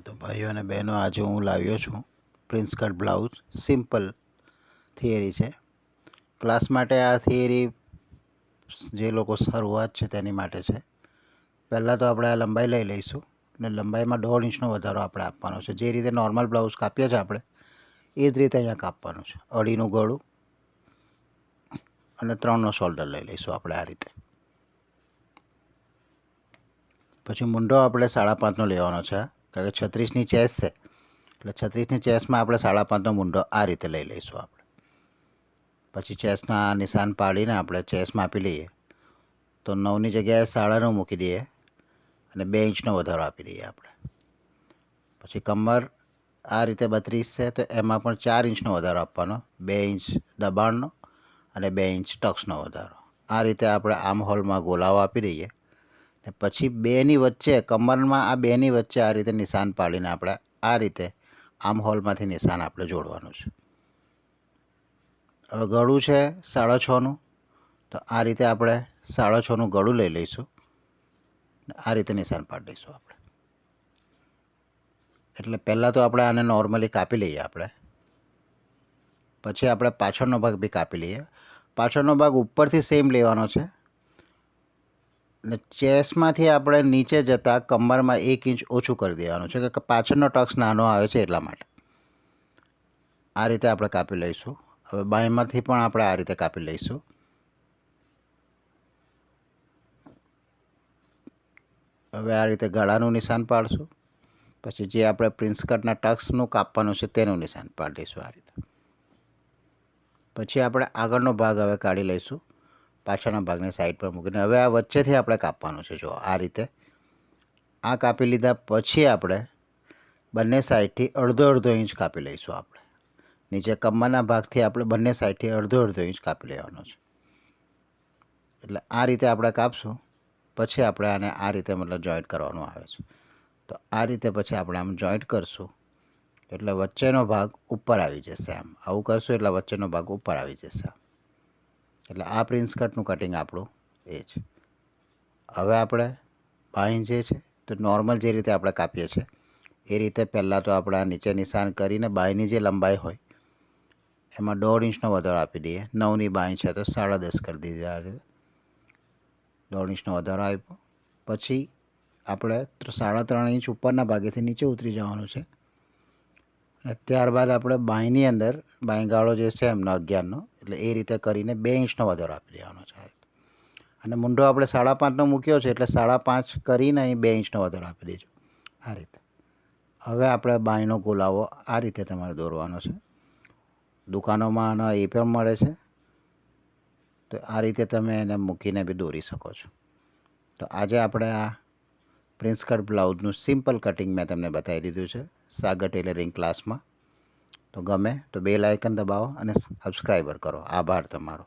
તો ભાઈઓ અને બહેનો, આજે હું લાવ્યો છું prince cut blouse. Simple theory છે. ક્લાસ માટે આ થિયરી જે લોકો શરૂઆત છે તેની માટે છે. પહેલાં તો આપણે આ લંબાઈ લઈ લઈશું અને લંબાઈમાં દોઢ ઇંચનો વધારો આપણે આપવાનો છે. જે રીતે નોર્મલ બ્લાઉઝ કાપીએ છીએ આપણે, એ જ રીતે અહીંયા કાપવાનું છે. અઢીનું ગળું અને ત્રણનો શોલ્ડર લઈ લઈશું આપણે આ રીતે. પછી મુંડો આપણે સાડા પાંચનો લેવાનો છે. કારણ કે છત્રીસની ચેસ છે. એટલે છત્રીસની ચેસમાં આપણે સાડા પાંચનો મુંડો આ રીતે લઈ લઈશું આપણે. પછી ચેસના નિશાન પાડીને આપણે ચેસ માપી લઈએ તો નવની જગ્યાએ સાડા નવ મૂકી દઈએ અને બે ઇંચનો વધારો આપી દઈએ આપણે. પછી કમર આ રીતે બત્રીસ છે તો એમાં પણ ચાર ઇંચનો વધારો આપવાનો, બે ઇંચ દબાણનો અને બે ઇંચ ટક્સનો વધારો. આ રીતે આપણે આમ હોલમાં ગોલાઓ આપી દઈએ. ને પછી બેની વચ્ચે, કમરમાં આ બેની વચ્ચે આ રીતે નિશાન પાડીને આપણે આ રીતે આમ હોલમાંથી નિશાન આપણે જોડવાનું છે. હવે ગળું છે સાડા છનું, તો આ રીતે આપણે સાડા છનું ગળું લઈ લઈશું. આ રીતે નિશાન પાડી દઈશું આપણે. એટલે પહેલાં તો આપણે આને નોર્મલી કાપી લઈએ આપણે. પછી આપણે પાછળનો ભાગ બી કાપી લઈએ. પાછળનો ભાગ ઉપરથી સેમ લેવાનો છે. ને ચેસમાંથી આપણે નીચે જતાં કમરમાં એક ઇંચ ઓછું કરી દેવાનું છે કે પાછળનો ટક્સ નાનો આવે છે એટલા માટે. આ રીતે આપણે કાપી લઈશું. હવે બાંયમાંથી પણ આપણે આ રીતે કાપી લઈશું. હવે આ રીતે ગળાનું નિશાન પાડશું. પછી જે આપણે પ્રિન્સ કટના ટક્સનું કાપવાનું છે તેનું નિશાન પાડી દઈશું આ રીતે. પછી આપણે આગળનો ભાગ હવે કાઢી લઈશું. પાછળના ભાગને સાઈડ પર મૂકીને હવે આ વચ્ચેથી આપણે કાપવાનું છે જો આ રીતે. આ કાપી લીધા પછી આપણે બંને સાઈડથી અડધો અડધો ઇંચ કાપી લઈશું આપણે. નીચે કમ્બરના ભાગથી આપણે બંને સાઈડથી અડધો અડધો ઇંચ કાપી લેવાનો છે. એટલે આ રીતે આપણે કાપશું, પછી આપણે આને આ રીતે મતલબ જોઈન્ટ કરવાનું આવે છે. તો આ રીતે પછી આપણે આમ જોઈન્ટ કરશું, એટલે વચ્ચેનો ભાગ ઉપર આવી જશે આમ. આવું કરશું એટલે વચ્ચેનો ભાગ ઉપર આવી જશે આમ. એટલે આ પ્રિન્સ કટનું કટિંગ આપણું એ છે હવે આપણે બાંય જે છે તો નોર્મલ જે રીતે આપણે કાપીએ છીએ, એ રીતે પહેલાં તો આપણે નીચે નિશાન કરીને બાંયની જે લંબાઈ હોય, એમાં દોઢ ઇંચનો વધારો આપી દઈએ. નવની બાંય છે તો સાડા દસ કરી દીધી આ રીતે. દોઢ ઇંચનો વધારો આપ્યો. પછી આપણે સાડા ત્રણ ઇંચ ઉપરના ભાગેથી નીચે ઉતરી જવાનું છે. અને ત્યારબાદ આપણે બાંયની અંદર, બાંયગાળો જે છે એમનો અગિયારનો એટલે એ રીતે કરીને બે ઇંચનો વધારો આપી દેવાનો છે અને મુંડો આપણે સાડા પાંચનો મૂક્યો છે એટલે સાડા પાંચ કરીને અહીં બે ઇંચનો વધારો આપી દેજો. આ રીતે. હવે આપણે બાંયનો ગોલાવો આ રીતે તમારે દોરવાનો છે. દુકાનોમાં આના એ પણ મળે છે. તો આ રીતે તમે એને મૂકીને બી દોરી શકો છો. તો આજે આપણે આ પ્રિન્સ બ્લાઉઝનું સિમ્પલ કટિંગ મેં તમને બતાવી દીધું છે. સાગર ટેલરિંગ ક્લાસમાં. તો ગમે તો બે લાઇકન દબાવો અને સબસ્ક્રાઈબર કરો. આભાર તમારો.